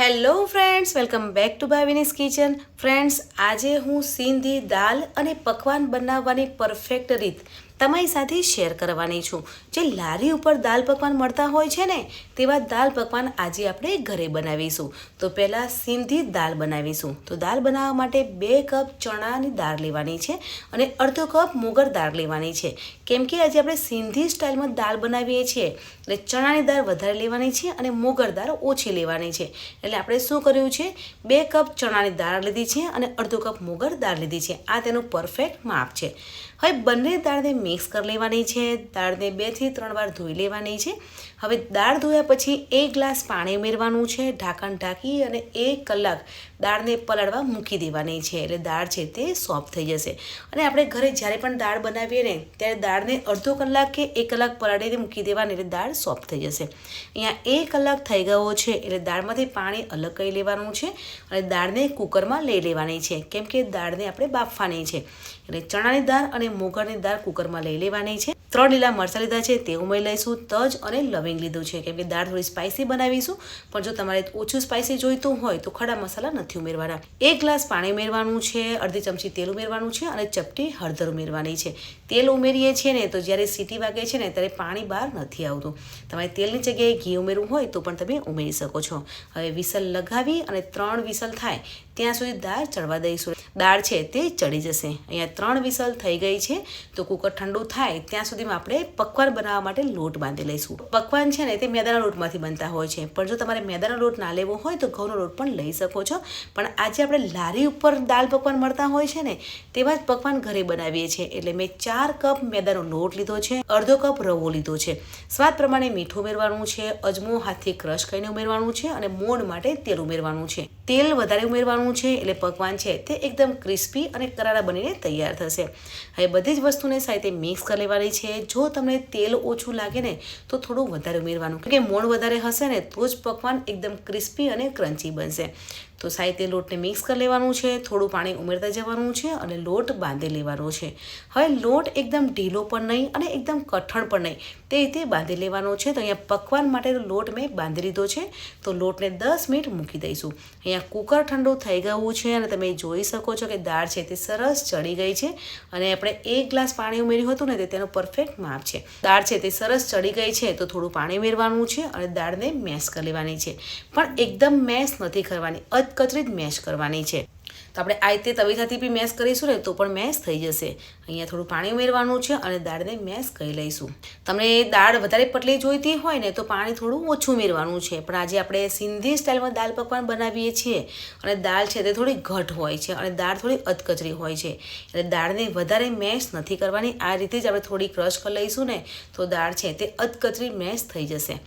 Hello friends welcome back to Bhavini's kitchen friends આજે હું સિંધી દાલ અને પકવાન બનાવવાની પરફેક્ટ રીત તમારી સાથે શેર કરવાની છું. જે લારી ઉપર દાલ પકવાન મળતા હોય છે ને, તેવા દાલ પકવાન આજે આપણે ઘરે બનાવીશું. તો પહેલાં સિંધી દાલ બનાવીશું. તો દાલ બનાવવા માટે બે કપ ચણાની દાળ લેવાની છે અને અડધો કપ મુગર દાળ લેવાની છે. કેમ કે આજે આપણે સિંધી સ્ટાઇલમાં દાળ બનાવીએ છીએ. એટલે ચણાની દાળ વધારે લેવાની છે અને મુગર દાળ ઓછી લેવાની છે. એટલે આપણે શું કર્યું છે? બે કપ ચણાની દાળ લીધી છે અને અડધો કપ મુગર દાળ લીધી છે. આ તેનું પરફેક્ટ માપ છે. હવે બંને દાળને મિક્સ કરી લેવાની છે. દાળને બેથી ત્રણ વાર ધોઈ લેવાની છે. હવે દાળ ધોયા પછી એક ગ્લાસ પાણી ઉમેરવાનું છે. ઢાંકણ ઢાંકી અને એક કલાક દાળને પલાળવા મૂકી દેવાની છે. એટલે દાળ છે તે સોફ્ટ થઈ જશે. અને આપણે ઘરે જ્યારે પણ દાળ બનાવીએ ને, ત્યારે દાળને અડધો કલાક કે એક કલાક પલાળીને મૂકી દેવાની એટલે દાળ સોફ્ટ થઈ જશે. અહીંયા એક કલાક થઈ ગયો છે એટલે દાળમાંથી પાણી અલગ કરી લેવાનું છે અને દાળને કુકરમાં લઈ લેવાની છે. કેમ કે દાળને આપણે બાફવાની છે. એટલે ચણાની દાળ અને મોગરની દાળ કુકરમાં લઈ લેવાની છે. ત્રણ લીલા મરચાં લીધા છે, તે ઉમેરી લઈશું, તજ અને લવિંગ લીધું છે. કેમ કે દાળ થોડી સ્પાઇસી બનાવીશું, પણ જો તમારે ઓછું સ્પાઇસી જોઈતું હોય તો ખડા મસાલા નથી ઉમેરવાના. એક ગ્લાસ પાણી ઉમેરવાનું છે, અડધી ચમચી તેલ ઉમેરવાનું છે અને ચપટી હળદર ઉમેરવાની છે. તેલ ઉમેરીએ છીએ ને તો જ્યારે સીટી વાગે છે ને ત્યારે પાણી બહાર નથી આવતું. તમારે તેલની જગ્યાએ ઘી ઉમેરવું હોય તો પણ તમે ઉમેરી શકો છો. હવે વિસલ લગાવી અને ત્રણ વિસલ થાય ત્યાં સુધી દાળ ચડવા દઈશું. દાળ છે તે ચડી જશે. અહીંયા ત્રણ વિસલ થઈ ગઈ છે. તો કુકર ઠંડુ થાય ત્યાં સુધીમાં આપણે પકવાન બનાવવા માટે લોટ બાંધી લઈશું. પકવાન છે ને તે મેદાના લોટમાંથી બનતા હોય છે. પણ જો તમારે મેદાનો લોટ ના લેવો હોય તો ઘઉંનો લોટ પણ લઈ શકો છો. પણ આજે આપણે લારી ઉપર દાળ પકવાન મળતા હોય છે ને તેવા જ પકવાન ઘરે બનાવીએ છીએ. એટલે મેં ચાર કપ મેદાનો લોટ લીધો છે. અડધો કપ રવો લીધો છે. સ્વાદ પ્રમાણે મીઠું ઉમેરવાનું છે. અજમો હાથથી ક્રશ કરીને ઉમેરવાનું છે અને મોણ માટે તેલ ઉમેરવાનું છે. તેલ વધારે ઉમેરવાનું છે એટલે પકવાન છે તે એકદમ ક્રિસ્પી અને કરારા બનીને તૈયાર થશે. હવે બધી જ વસ્તુને સાથે મિક્સ કરી લેવાની છે. જો તમને તેલ ઓછું લાગે ને, તો થોડું વધારે ઉમેરવાનું. કે મોણ વધારે હશે ને, તો જ પકવાન એકદમ ક્રિસ્પી અને ક્રન્ચી બનશે. તો સાહિત્ય લોટને મિક્સ કરી લેવાનું છે, થોડું પાણી ઉમેરતા જવાનું છે અને લોટ બાંધી લેવાનો છે. હવે લોટ એકદમ ઢીલો પણ નહીં અને એકદમ કઠણ પણ નહીં. તે રીતે બાંધી લેવાનો છે. તો અહીંયા પકવાન માટેનો લોટ મેં બાંધી લીધો છે. તો લોટને દસ મિનિટ મૂકી દઈશું. અહીંયા કુકર ઠંડુ થઈ ગયું છે અને તમે જોઈ શકો છો કે દાળ છે તે સરસ ચડી ગઈ છે અને આપણે એક ગ્લાસ પાણી ઉમેર્યું હતું ને તે તેનું પરફેક્ટ માપ છે. દાળ છે તે સરસ ચડી ગઈ છે તો થોડું પાણી ઉમેરવાનું છે અને દાળને મેશ કરી લેવાની છે. પણ એકદમ મેશ નથી કરવાની. અધકચરી જ મેશ કરવાની છે. તો આપણે આ રીતે તવીથાથી બી મેશ કરીશું ને તો પણ મેશ થઈ જશે. અહીંયા થોડું પાણી ઉમેરવાનું છે અને દાળને મેશ કરી લઈશું. તમને દાળ વધારે પટલી જોઈતી હોય ને તો પાણી થોડું ઓછું ઉમેરવાનું છે. પણ આજે આપણે સિંધી સ્ટાઇલમાં દાળ પકવાન બનાવીએ છીએ અને દાળ છે તે થોડી ઘટ હોય છે અને દાળ થોડી અધકચરી હોય છે. એટલે દાળને વધારે મેશ નથી કરવાની. આ રીતે જ આપણે થોડી ક્રશ કરી લઈશું ને તો દાળ છે તે અધકચરી મેશ થઈ જશે.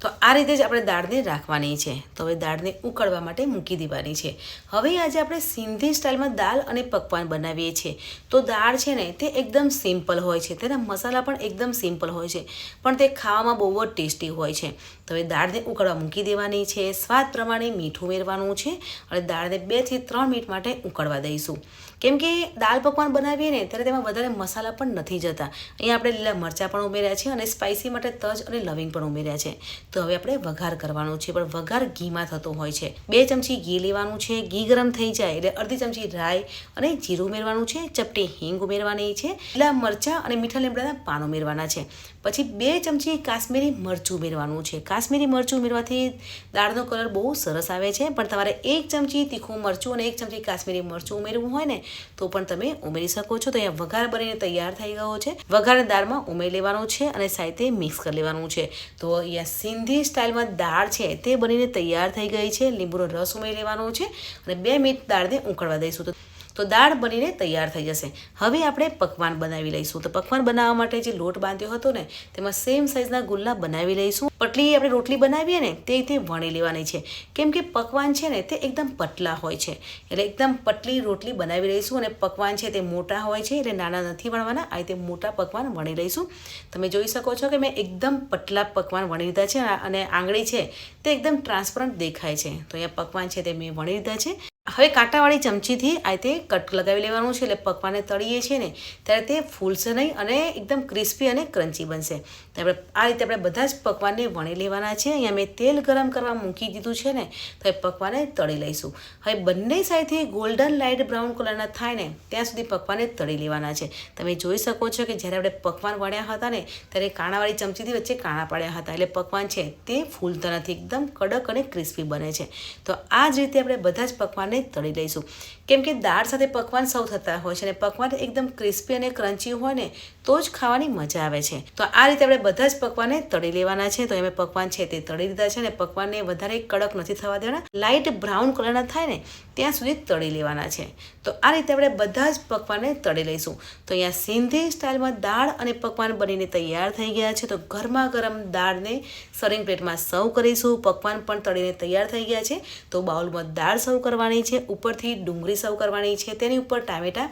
તો આ રીતે જ આપણે દાળને રાખવાની છે. તો હવે દાળને ઉકળવા માટે મૂકી દેવાની છે. હવે આજે આપણે સિંધી સ્ટાઇલમાં દાળ અને પકવાન બનાવીએ છીએ. તો દાળ છે ને, તે એકદમ સિમ્પલ હોય છે. તેના મસાલા પણ એકદમ સિમ્પલ હોય છે. પણ તે ખાવામાં બહુ જ ટેસ્ટી હોય છે. તો હવે દાળને ઉકળવા મૂકી દેવાની છે. સ્વાદ પ્રમાણે મીઠું ઉમેરવાનું છે અને દાળને બેથી ત્રણ મિનિટ માટે ઉકળવા દઈશું. કેમ કે દાળ પકવાન બનાવીએ ને, ત્યારે તેમાં વધારે મસાલા પણ નથી જતા. અહીંયા આપણે લીલા મરચાં પણ ઉમેર્યા છે અને સ્પાઇસી માટે તજ અને લવિંગ પણ ઉમેર્યા છે. તો હવે આપણે વઘાર કરવાનો છે, પણ વઘાર ઘીમાં થતો હોય છે. બે ચમચી ઘી લેવાનું છે, ઘી ગરમ થઈ જાય એટલે અડધી ચમચી રાઈ અને જીરું ઉમેરવાનું છે, ચપટી હિંગ ઉમેરવાની છે, લીલા મરચાં અને મીઠા લીમડાના પાન ઉમેરવાના છે. પછી બે ચમચી કાશ્મીરી મરચું ઉમેરવાનું છે. કાશ્મીરી મરચું ઉમેરવાથી દાળનો કલર બહુ સરસ આવે છે, પણ તમારે એક ચમચી તીખું મરચું અને એક ચમચી કાશ્મીરી મરચું ઉમેરવું હોય ને, તો પણ તમે ઉમેરી શકો છો. તો અહીંયા વઘાર બનીને તૈયાર થઈ ગયો છે. વઘારને દાળમાં ઉમેરી લેવાનું છે અને સાથે મિક્સ કરી લેવાનું છે. તો અહીંયા સિંધી સ્ટાઇલમાં દાળ છે તે બનીને તૈયાર થઈ ગઈ છે. લીંબુનો રસ ઉમેરી લેવાનો છે અને બે મિનિટ દાળને ઉકળવા દઈશું. તો તો દાળ બનીને તૈયાર થઈ જશે. હવે આપણે પકવાન બનાવી લઈશું. તો પકવાન બનાવવા માટે જે લોટ બાંધ્યો હતો ને, તેમાં સેમ સાઇઝના ગુલ્લા બનાવી લઈશું. પટલી આપણે રોટલી બનાવીએ ને, તે રીતે વણી લેવાની છે. કેમ કે પકવાન છે ને, તે એકદમ પતલા હોય છે. એટલે એકદમ પટલી રોટલી બનાવી લઈશું અને પકવાન છે તે મોટા હોય છે, એટલે નાના નથી વણવાના. આ રીતે મોટા પકવાન વણી લઈશું. તમે જોઈ શકો છો કે મેં એકદમ પતલા પકવાન વણી લીધા છે અને આંગળી છે, તે એકદમ ટ્રાન્સપરન્ટ દેખાય છે. તો અહીંયા પકવાન છે તે મેં વણી લીધા છે. હવે કાંટાવાળી ચમચીથી આ રીતે કટ લગાવી લેવાનું છે એટલે પકવાને તળીએ છીએ ને, ત્યારે તે ફૂલશે નહીં અને એકદમ ક્રિસ્પી અને ક્રન્ચી બનશે. આપણે આ રીતે આપણે બધા જ પકવાનને વણી લેવાના છે. અહીંયા મેં તેલ ગરમ કરવા મૂકી દીધું છે ને, તો એ પકવાને તળી લઈશું. હવે બંને સાઈડથી ગોલ્ડન લાઇટ બ્રાઉન કલરના થાય ને, ત્યાં સુધી પકવાને તળી લેવાના છે. તમે જોઈ શકો છો કે જ્યારે આપણે પકવાન વણ્યા હતા ને, ત્યારે કાણાવાળી ચમચીથી વચ્ચે કાણા પાડ્યા હતા. એટલે પકવાન છે તે ફૂલતા નથી, એકદમ કડક અને ક્રિસ્પી બને છે. તો આ જ રીતે આપણે બધા જ પકવાનને તળી લઈશું કેમ કે દાળ સાથે પકવાન સૌ થતા હોય છે અને પકવાન એકદમ ક્રિસ્પી અને ક્રન્ચી હોય ને, તો જ ખાવાની મજા આવે છે. તો આ રીતે આપણે બધા જ પકવાને તળી લેવાના છે. તો એમાં પકવાન છે તે તળી લીધા છે અને પકવાનને વધારે કડક નથી થવા દેવાના. લાઇટ બ્રાઉન કલરના થાય ને, ત્યાં સુધી તળી લેવાના છે. તો આ રીતે આપણે બધા જ પકવાનને તળી લઈશું. તો અહીંયા સિંધી સ્ટાઇલમાં દાળ અને પકવાન બનીને તૈયાર થઈ ગયા છે. તો ગરમા ગરમ દાળને સર્વિંગ પ્લેટમાં સર્વ કરીશું. પકવાન પણ તળીને તૈયાર થઈ ગયા છે. તો બાઉલમાં દાળ સર્વ કરવાની છે. ઉપરથી ડુંગળી સર્વ કરવાની છે, તેની ઉપર ટામેટા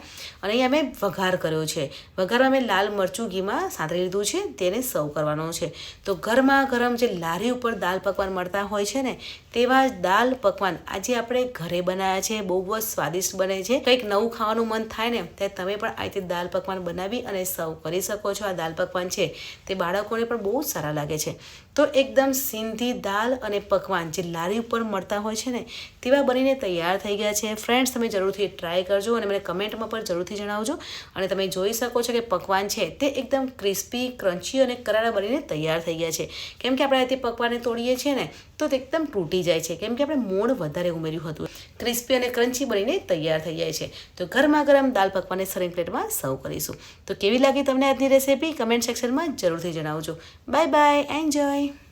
અને અહીંયા મેં વઘાર કર્યો છે. વઘારમાં મેં લાલ મરચું ઘીમાં સાંતળી લીધું છે, તેને સર્વ કરવાનો છે. તો ઘરમાં ગરમ જે લારી ઉપર દાલ પકવાન મળતા હોય છે ને, તેવા દાલ પકવાન આજે આપણે ઘરે બનાવ્યા છે, બહુ જ સ્વાદિષ્ટ બને છે. કંઈક નવું ખાવાનું મન થાય ને, ત્યારે તમે પણ આ રીતે દાલ પકવાન બનાવી અને સર્વ કરી શકો છો. આ દાલ પકવાન છે, તે બાળકોને પણ બહુ સારા લાગે છે. તો એકદમ સિંધી દાલ અને પકવાન જે લારી ઉપર મળતા હોય છે ને, તેવા બનીને તૈયાર થઈ ગયા છે. ફ્રેન્ડ્સ તમે જરૂરથી ટ્રાય કરજો અને મને કમેન્ટમાં પણ જરૂરથી જણાવજો. અને તમે જોઈ શકો છો કે પકવાન છે તે એકદમ ક્રિસ્પી ક્રન્ચી અને કરારા બનીને તૈયાર થઈ ગયા છે. કેમ કે આપણે તે પકવાને તોડીએ છીએ ને, તો તે એકદમ તૂટી જાય છે. કેમ કે આપણે મોણ વધારે ઉમેર્યું હતું. ક્રિસ્પી અને ક્રન્ચી બનીને તૈયાર થઈ જાય છે. તો ગરમા ગરમ દાલ પકવાને સરિંગ પ્લેટમાં સર્વ કરીશું. તો કેવી લાગી તમને આજની રેસીપી કમેન્ટ સેક્શનમાં જરૂરથી જણાવજો. Bye bye enjoy